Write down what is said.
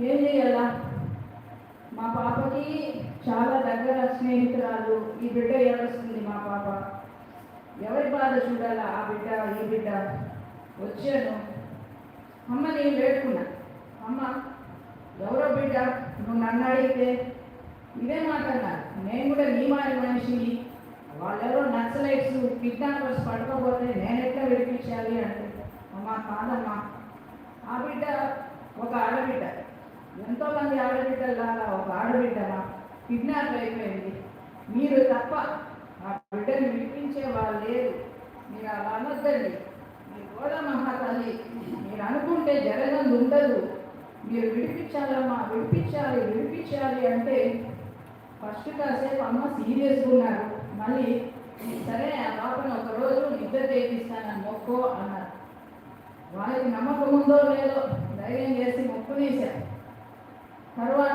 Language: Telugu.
ఏం చేయాలా? మా పాపకి చాలా దగ్గర స్నేహితురాలు ఈ బిడ్డ ఏడుస్తుంది మా పాప. ఎవరి బాధ చూడాలా ఆ బిడ్డ ఈ బిడ్డ? వచ్చాను. అమ్మ నేను వేడుకున్నా. అమ్మ ఎవరో బిడ్డ? నువ్వు నన్ను అడిగితే ఇదే మాట అన్నారు. నేను కూడా నీ మారి మనిషిని. వాళ్ళెవరో నక్సలైట్స్ కిడ్నాపర్స్ పడకపోతే నేను ఎట్లా విడిపించాలి అంటే అమ్మ కాదమ్మా. ఆ బిడ్డ ఒక ఆడబిడ్డ. ఎంతో మంది ఆడబిడ్డలాగా ఒక ఆడబిడ్డ కిడ్నాప్ అయిపోయింది. మీరు తప్ప ఆ బిడ్డని విడిపించే వాళ్ళు లేరు. మీరు అలా అనొద్దండి. మీరు కూడా మహాతల్లి మీరు అనుకుంటే జరగదు ఉండదు. మీరు విడిపించాలమ్మా విడిపించాలి విడిపించాలి అంటే ఫస్ట్ కాసేపు అమ్మ సీరియస్గా ఉన్నారు. మళ్ళీ సరే ఆ పాపను ఒక రోజు నిద్ర చేపిస్తానని మొక్కో అన్నారు. వాళ్ళకి నమ్మకం ఉందో లేదో ధైర్యం చేసి తర్వాత